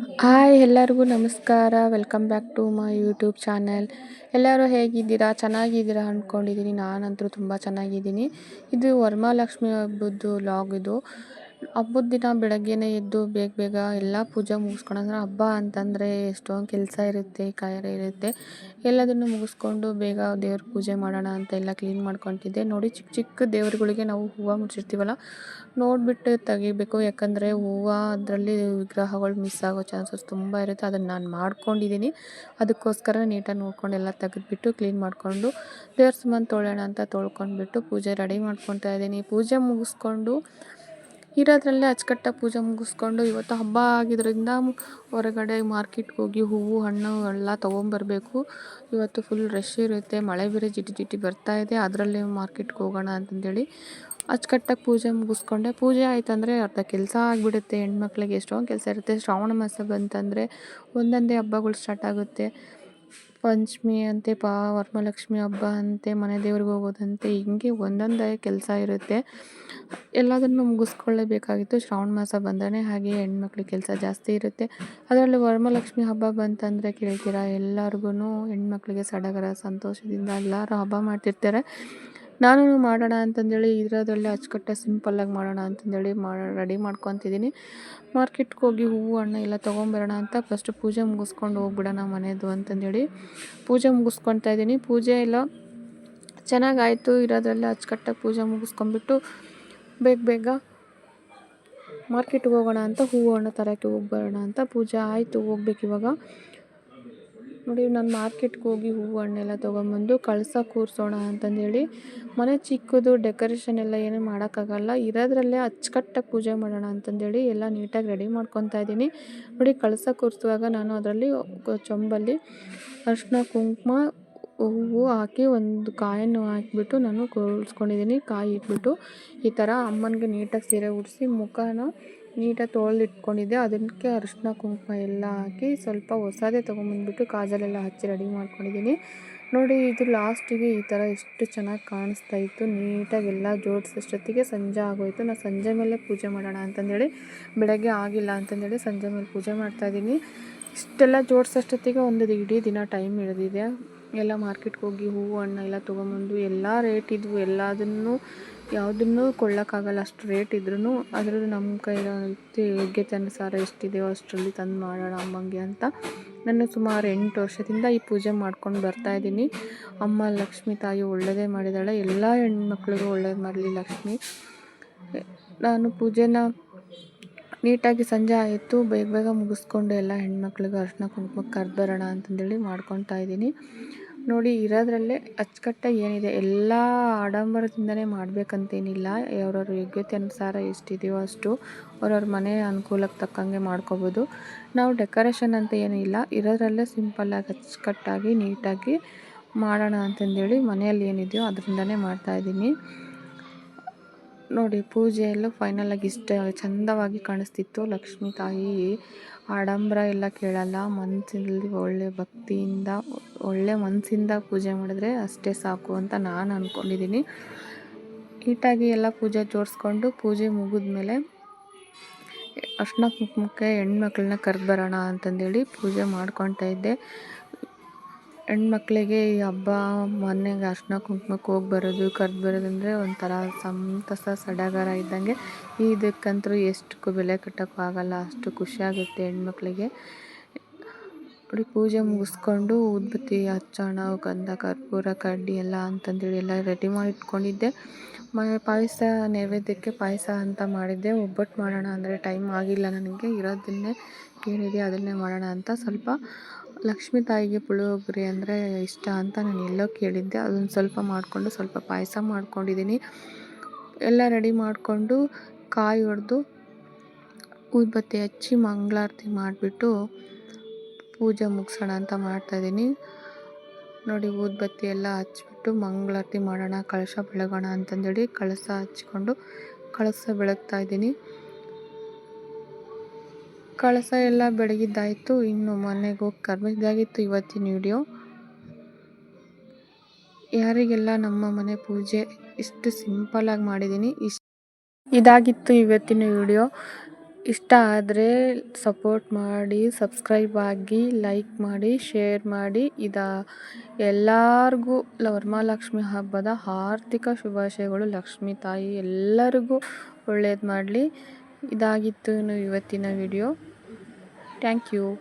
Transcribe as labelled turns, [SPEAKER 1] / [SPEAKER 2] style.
[SPEAKER 1] Hi ಎಲ್ಲರಿಗೂ ನಮಸ್ಕಾರ. Welcome back to my YouTube channel ಎಲ್ಲರೂ ಹೇಗಿದ್ದೀರಾ? ಚೆನ್ನಾಗಿದ್ದೀರಾ ಅಂದ್ಕೊಂಡಿದ್ದೀನಿ. ನಾನಂತೂ ತುಂಬ ಚೆನ್ನಾಗಿದ್ದೀನಿ. ಇದು ವರ್ಮಾಲಕ್ಷ್ಮಿ ಹಬ್ಬದ್ದು ಲಾಗ್ ಇದು. ಹಬ್ಬದ ದಿನ ಬೆಳಗ್ಗೆನೇ ಎದ್ದು ಬೇಗ ಬೇಗ ಎಲ್ಲ ಪೂಜೆ ಮುಗಿಸ್ಕೊಂಡ್ರೆ ಹಬ್ಬ ಅಂತಂದರೆ ಎಷ್ಟೊಂದು ಕೆಲಸ ಇರುತ್ತೆ, ಕಾರ್ಯ ಇರುತ್ತೆ. ಎಲ್ಲದನ್ನು ಮುಗಿಸ್ಕೊಂಡು ಬೇಗ ದೇವ್ರ ಪೂಜೆ ಮಾಡೋಣ ಅಂತ ಎಲ್ಲ ಕ್ಲೀನ್ ಮಾಡ್ಕೊತಿದ್ದೆ. ನೋಡಿ ಚಿಕ್ಕ ಚಿಕ್ಕ ದೇವ್ರುಗಳಿಗೆ ನಾವು ಹೂವು ಮುಚ್ಚಿರ್ತೀವಲ್ಲ, ನೋಡಿಬಿಟ್ಟು ತೆಗಿಬೇಕು. ಯಾಕಂದರೆ ಹೂವು ಅದರಲ್ಲಿ ವಿಗ್ರಹಗಳು ಮಿಸ್ ಆಗೋ ಚಾನ್ಸಸ್ ತುಂಬ ಇರುತ್ತೆ. ಅದನ್ನು ನಾನು ಮಾಡ್ಕೊಂಡಿದ್ದೀನಿ ಅದಕ್ಕೋಸ್ಕರ ನೀಟಾಗಿ ನೋಡ್ಕೊಂಡು ಎಲ್ಲ ತೆಗೆದ್ಬಿಟ್ಟು ಕ್ಲೀನ್ ಮಾಡಿಕೊಂಡು ದೇವ್ರ ಸುಮ್ಮನೆ ತೊಳೆಯೋಣ ಅಂತ ತೊಳ್ಕೊಂಡ್ಬಿಟ್ಟು ಪೂಜೆ ರೆಡಿ ಮಾಡ್ಕೊತಾ ಇದ್ದೀನಿ ಪೂಜೆ ಮುಗಿಸ್ಕೊಂಡು ಇರೋದ್ರಲ್ಲೇ ಅಚ್ಚುಕಟ್ಟಾಗಿ ಪೂಜೆ ಮುಗಿಸ್ಕೊಂಡು ಇವತ್ತು ಹಬ್ಬ ಆಗಿದ್ದರಿಂದ ಹೊರಗಡೆ ಮಾರ್ಕೆಟ್ಗೆ ಹೋಗಿ ಹೂವು, ಹಣ್ಣು ಎಲ್ಲ ತೊಗೊಂಬರ್ಬೇಕು. ಇವತ್ತು ಫುಲ್ ರಶ್ ಇರುತ್ತೆ. ಮಳೆ ಬೇರೆ ಜಿಟಿ ಜಿಟಿ ಬರ್ತಾ ಇದೆ. ಅದರಲ್ಲೇ ಮಾರ್ಕೆಟ್ಗೆ ಹೋಗೋಣ ಅಂತಂದೇಳಿ ಅಚ್ಚುಕಟ್ಟಾಗಿ ಪೂಜೆ ಮುಗಿಸ್ಕೊಂಡೆ. ಪೂಜೆ ಆಯ್ತಂದರೆ ಅರ್ಧ ಕೆಲಸ ಆಗಿಬಿಡುತ್ತೆ. ಹೆಣ್ಮಕ್ಳಿಗೆ ಎಷ್ಟೊಂದು ಕೆಲಸ ಇರುತ್ತೆ. ಶ್ರಾವಣ ಮಾಸ ಬಂತಂದರೆ ಒಂದೊಂದೇ ಹಬ್ಬಗಳು ಸ್ಟಾರ್ಟ್ ಆಗುತ್ತೆ. ಪಂಚಮಿ ಅಂತೆ ಪಾ ವರಮಹಾಲಕ್ಷ್ಮಿ ಹಬ್ಬ ಅಂತೆ, ಮನೆ ದೇವ್ರಿಗೆ ಹೋಗೋದಂತೆ ಹಿಂಗೆ ಒಂದೊಂದೇ ಕೆಲಸ ಇರುತ್ತೆ. ಎಲ್ಲದನ್ನು ಮುಗಿಸ್ಕೊಳ್ಳೇಬೇಕಾಗಿತ್ತು. ಶ್ರಾವಣ ಮಾಸ ಬಂದರೆ ಹಾಗೆ ಹೆಣ್ಮಕ್ಳಿಗೆ ಕೆಲಸ ಜಾಸ್ತಿ ಇರುತ್ತೆ. ಅದರಲ್ಲಿ ವರಮಹಾಲಕ್ಷ್ಮಿ ಹಬ್ಬ ಬಂತಂದರೆ ಕೇಳ್ತೀರಾ? ಎಲ್ಲರಿಗೂ ಹೆಣ್ಮಕ್ಳಿಗೆ ಸಡಗರ, ಸಂತೋಷದಿಂದ ಎಲ್ಲರೂ ಹಬ್ಬ ಮಾಡ್ತಿರ್ತಾರೆ. ನಾನು ಮಾಡೋಣ ಅಂತಂದೇಳಿ ಇರೋದ್ರಲ್ಲೇ ಅಚ್ಚುಕಟ್ಟಾಗಿ ಸಿಂಪಲ್ಲಾಗಿ ಮಾಡೋಣ ಅಂತಂದೇಳಿ ಮಾಡಿ ರೆಡಿ ಮಾಡ್ಕೊತಿದ್ದೀನಿ ಮಾರ್ಕೆಟ್ಗೆ ಹೋಗಿ ಹೂವು, ಹಣ್ಣು ಎಲ್ಲ ತೊಗೊಂಬರೋಣ ಅಂತ ಫಸ್ಟ್ ಪೂಜೆ ಮುಗಿಸ್ಕೊಂಡು ಹೋಗ್ಬಿಡೋಣ ಮನೆಯದು ಅಂತಂದೇಳಿ ಪೂಜೆ ಮುಗಿಸ್ಕೊತಾ ಇದ್ದೀನಿ ಪೂಜೆ ಎಲ್ಲ ಚೆನ್ನಾಗಾಯಿತು. ಇರೋದ್ರಲ್ಲೇ ಅಚ್ಚುಕಟ್ಟಾಗಿ ಪೂಜೆ ಮುಗಿಸ್ಕೊಂಬಿಟ್ಟು ಬೇಗ ಬೇಗ ಮಾರ್ಕೆಟ್ಗೆ ಹೋಗೋಣ ಅಂತ ಹೂವು, ಹಣ್ಣು ತರೋಕ್ಕೆ ಹೋಗಿ ಬರೋಣ ಅಂತ ಪೂಜೆ ಆಯಿತು ಹೋಗ್ಬೇಕು ಇವಾಗ. ನೋಡಿ, ನಾನು ಮಾರ್ಕೆಟ್ಗೆ ಹೋಗಿ ಹೂವು ಹಣ್ಣೆಲ್ಲ ತೊಗೊಂಬಂದು ಕಳಸ ಕೂರಿಸೋಣ ಅಂತಂದೇಳಿ ಮನೆ ಚಿಕ್ಕದು, ಡೆಕೋರೇಷನ್ ಎಲ್ಲ ಏನೂ ಮಾಡೋಕ್ಕಾಗಲ್ಲ, ಇರೋದ್ರಲ್ಲೇ ಅಚ್ಚುಕಟ್ಟಾಗಿ ಪೂಜೆ ಮಾಡೋಣ ಅಂತಂದೇಳಿ ಎಲ್ಲ ನೀಟಾಗಿ ರೆಡಿ ಮಾಡ್ಕೊತಾ ಇದ್ದೀನಿ. ನೋಡಿ, ಕಳಸ ಕೂರಿಸುವಾಗ ನಾನು ಅದರಲ್ಲಿ ಚೊಂಬಲ್ಲಿ ಅರಿಶಿನ ಕುಂಕುಮ, ಹೂವು ಹಾಕಿ ಒಂದು ಕಾಯನ್ನು ಹಾಕಿಬಿಟ್ಟು ನಾನು ಕೂರಿಸ್ಕೊಂಡಿದ್ದೀನಿ. ಕಾಯಿ ಇಟ್ಬಿಟ್ಟು ಈ ಥರ ಅಮ್ಮನಿಗೆ ನೀಟಾಗಿ ಸೀರೆ ಉಡಿಸಿ ಮುಖನ ನೀಟಾಗಿ ತೊಳೆದಿಟ್ಕೊಂಡಿದ್ದೆ. ಅದಕ್ಕೆ ಅರಿಶಿನ, ಕುಂಕುಮ ಎಲ್ಲ ಹಾಕಿ ಸ್ವಲ್ಪ ಹೊಸದೇ ತೊಗೊಂಬಂದ್ಬಿಟ್ಟು ಕಾಜಲೆಲ್ಲ ಹಚ್ಚಿ ರೆಡಿ ಮಾಡ್ಕೊಂಡಿದ್ದೀನಿ. ನೋಡಿ, ಇದು ಲಾಸ್ಟಿಗೆ ಈ ಥರ ಎಷ್ಟು ಚೆನ್ನಾಗಿ ಕಾಣಿಸ್ತಾ ಇತ್ತು. ನೀಟಾಗಿ ಎಲ್ಲ ಜೋಡಿಸೋಷ್ಟೊತ್ತಿಗೆ ಸಂಜೆ ಆಗೋಯಿತು. ನಾನು ಸಂಜೆ ಮೇಲೆ ಪೂಜೆ ಮಾಡೋಣ ಅಂತಂದೇಳಿ, ಬೆಳಗ್ಗೆ ಆಗಿಲ್ಲ ಅಂತಂದೇಳಿ ಸಂಜೆ ಮೇಲೆ ಪೂಜೆ ಮಾಡ್ತಾಯಿದ್ದೀನಿ ಇಷ್ಟೆಲ್ಲ ಜೋಡಿಸೋಷ್ಟೊತ್ತಿಗೆ ಒಂದು ಇಡೀ ದಿನ ಟೈಮ್ ಹಿಡಿದಿದೆ. ಎಲ್ಲ ಮಾರ್ಕೆಟ್ಗೆ ಹೋಗಿ ಹೂವು, ಹಣ್ಣು ಎಲ್ಲ ತೊಗೊಂಬಂದು ಎಲ್ಲ ರೇಟ್ ಇದ್ವು. ಎಲ್ಲದನ್ನು ಯಾವುದನ್ನೂ ಕೊಳ್ಳೋಕ್ಕಾಗಲ್ಲ. ಅಷ್ಟು ರೇಟ್ ಇದ್ರೂ ಅದ್ರದ್ದು ನಮ್ಮ ಕೈಲಿ ಯೋಗ್ಯತೆ ಅನುಸಾರ ಎಷ್ಟಿದೆಯೋ ಅಷ್ಟರಲ್ಲಿ ತಂದು ಮಾಡೋಣ ಅಮ್ಮಂಗೆ ಅಂತ ನಾನು ಸುಮಾರು ಎಂಟು ವರ್ಷದಿಂದ ಈ ಪೂಜೆ ಮಾಡ್ಕೊಂಡು ಬರ್ತಾ ಇದ್ದೀನಿ. ಅಮ್ಮ ಲಕ್ಷ್ಮೀ ತಾಯಿ ಒಳ್ಳೆಯದೇ ಮಾಡಿದಾಳೆ ಎಲ್ಲ ಹೆಣ್ಮಕ್ಳಿಗೂ ಒಳ್ಳೇದು ಮಾಡಲಿ ಲಕ್ಷ್ಮಿ. ನಾನು ಪೂಜೆನ ನೀಟಾಗಿ ಸಂಜೆ ಆಯಿತು. ಬೇಗ ಬೇಗ ಮುಗಿಸ್ಕೊಂಡು ಎಲ್ಲ ಹೆಣ್ಮಕ್ಳಿಗೆ ಅರ್ಶಿನ ಕುಂಕುಮಕ್ಕೆ ಕರೆದು ಬರೋಣ ಅಂತಂದೇಳಿ ಮಾಡ್ಕೊತಾ ಇದ್ದೀನಿ. ನೋಡಿ, ಇರೋದ್ರಲ್ಲೇ ಅಚ್ಚುಕಟ್ಟಾಗಿ ಏನಿದೆ, ಎಲ್ಲ ಆಡಂಬರದಿಂದನೇ ಮಾಡಬೇಕಂತೇನಿಲ್ಲ. ಅವ್ರವ್ರ ಯೋಗ್ಯತೆ ಅನುಸಾರ ಎಷ್ಟಿದೆಯೋ ಅಷ್ಟು ಅವ್ರವ್ರ ಮನೆ ಅನುಕೂಲಕ್ಕೆ ತಕ್ಕಂಗೆ ಮಾಡ್ಕೋಬೋದು. ನಾವು ಡೆಕೋರೇಷನ್ ಅಂತ ಏನೂ ಇಲ್ಲ. ಇರೋದ್ರಲ್ಲೇ ಸಿಂಪಲ್ಲಾಗಿ ಅಚ್ಚುಕಟ್ಟಾಗಿ, ನೀಟಾಗಿ ಮಾಡೋಣ ಅಂತಂದೇಳಿ ಮನೆಯಲ್ಲಿ ಏನಿದೆಯೋ ಅದರಿಂದನೇ ಮಾಡ್ತಾಯಿದ್ದೀನಿ ನೋಡಿ, ಪೂಜೆ ಎಲ್ಲ ಫೈನಲಾಗಿ ಇಷ್ಟ ಚಂದವಾಗಿ ಕಾಣಿಸ್ತಿತ್ತು. ಲಕ್ಷ್ಮೀ ತಾಯಿ ಆಡಂಬರ ಎಲ್ಲ ಕೇಳಲ್ಲ ಮನಸ್ಸಿನಲ್ಲಿ ಒಳ್ಳೆ ಭಕ್ತಿಯಿಂದ, ಒಳ್ಳೆ ಮನಸ್ಸಿಂದ ಪೂಜೆ ಮಾಡಿದ್ರೆ ಅಷ್ಟೇ ಸಾಕು ಅಂತ ನಾನು ಅಂದ್ಕೊಂಡಿದ್ದೀನಿ ನೀಟಾಗಿ ಎಲ್ಲ ಪೂಜೆ ಜೋಡಿಸ್ಕೊಂಡು ಪೂಜೆ ಮುಗಿದ್ಮೇಲೆ ಅರ್ಶಿನ ಕುಂಕುಮಕ್ಕೆ ಹೆಣ್ಮಕ್ಳನ್ನ ಕರೆದು ಬರೋಣ ಅಂತಂದೇಳಿ ಪೂಜೆ ಮಾಡ್ಕೊತಾ ಇದ್ದೆ. ಹೆಣ್ಮಕ್ಳಿಗೆ ಈ ಹಬ್ಬ ಮನೆಗೆ ಅರ್ಶಿನ ಕುಂಕುಮಕ್ಕೆ ಹೋಗಿ ಬರೋದು, ಕರೆದು ಬರೋದಂದರೆ ಒಂಥರ ಸಂತಸ, ಸಡಗರ ಇದ್ದಂಗೆ. ಇದಕ್ಕಂತೂ ಎಷ್ಟಕ್ಕೂ ಬೆಲೆ ಕಟ್ಟೋಕ್ಕೂ ಆಗಲ್ಲ, ಅಷ್ಟು ಖುಷಿಯಾಗುತ್ತೆ ಹೆಣ್ಮಕ್ಳಿಗೆ. ನೋಡಿ, ಪೂಜೆ ಮುಗಿಸ್ಕೊಂಡು ಉದ್ಬತ್ತಿ ಹಚ್ಚೋಣ ಗಂಧ, ಕರ್ಪೂರ, ಕಡ್ಡಿ ಎಲ್ಲ ಅಂತಂದೇಳಿ ಎಲ್ಲ ರೆಡಿ ಮಾಡಿ ಇಟ್ಕೊಂಡಿದ್ದೆ. ಮ, ಪಾಯಸ ನೈವೇದ್ಯಕ್ಕೆ ಪಾಯಸ ಅಂತ ಮಾಡಿದ್ದೆ. ಒಬ್ಬಟ್ಟು ಮಾಡೋಣ ಅಂದರೆ ಟೈಮ್ ಆಗಿಲ್ಲ ನನಗೆ. ಇರೋದನ್ನೇ ಏನಿದೆ ಅದನ್ನೇ ಮಾಡೋಣ ಅಂತ ಸ್ವಲ್ಪ ಲಕ್ಷ್ಮೀ ತಾಯಿಗೆ ಪುಳಿಯೋಗರೆ ಅಂದರೆ ಇಷ್ಟ ಅಂತ ನಾನು ಎಲ್ಲೋ ಕೇಳಿದ್ದೆ. ಅದನ್ನು ಸ್ವಲ್ಪ ಮಾಡಿಕೊಂಡು ಸ್ವಲ್ಪ ಪಾಯಸ ಮಾಡ್ಕೊಂಡಿದ್ದೀನಿ. ಎಲ್ಲ ರೆಡಿ ಮಾಡಿಕೊಂಡು ಕಾಯಿ ಹೊಡೆದು ಊದ್ಬತ್ತಿ ಹಚ್ಚಿ ಮಂಗಳಾರತಿ ಮಾಡಿಬಿಟ್ಟು ಪೂಜೆ ಮುಗಿಸೋಣ ಅಂತ ಮಾಡ್ತಾಯಿದ್ದೀನಿ ನೋಡಿ ಊದ್ಬತ್ತಿ ಎಲ್ಲ ಹಚ್ಬಿಟ್ಟು ಮಂಗಳಾರತಿ ಮಾಡೋಣ, ಕಳಶ ಬೆಳಗೋಣ ಅಂತಂದೇಳಿ ಕಳಸ ಹಚ್ಕೊಂಡು ಕಳಸ ಬೆಳಗ್ತಾ ಇದ್ದೀನಿ. ಕಳಸ ಎಲ್ಲ ಬೆಳಗಿದ್ದಾಯಿತು. ಇನ್ನು ಮನೆಗೆ ಹೋಗಿ ಇವತ್ತಿನ ವಿಡಿಯೋ. ಯಾರಿಗೆಲ್ಲ ನಮ್ಮ ಮನೆ ಪೂಜೆ ಇಷ್ಟು ಸಿಂಪಲಾಗಿ ಮಾಡಿದ್ದೀನಿ, ಇಷ್ಟು ಇದಾಗಿತ್ತು ಇವತ್ತಿನ ವಿಡಿಯೋ. ಇಷ್ಟ ಆದರೆ ಸಪೋರ್ಟ್ ಮಾಡಿ, ಸಬ್ಸ್ಕ್ರೈಬ್ ಆಗಿ, ಲೈಕ್ ಮಾಡಿ, ಶೇರ್ ಮಾಡಿ. ಇದ ಎಲ್ಲರಿಗೂ ವರಮಹಾಲಕ್ಷ್ಮಿ ಹಬ್ಬದ ಆರ್ಥಿಕ ಶುಭಾಶಯಗಳು. ಲಕ್ಷ್ಮೀ ತಾಯಿ ಎಲ್ಲರಿಗೂ ಒಳ್ಳೇದು ಮಾಡಲಿ. ಇದಾಗಿತ್ತು ಇವತ್ತಿನ ವಿಡಿಯೋ. Thank you.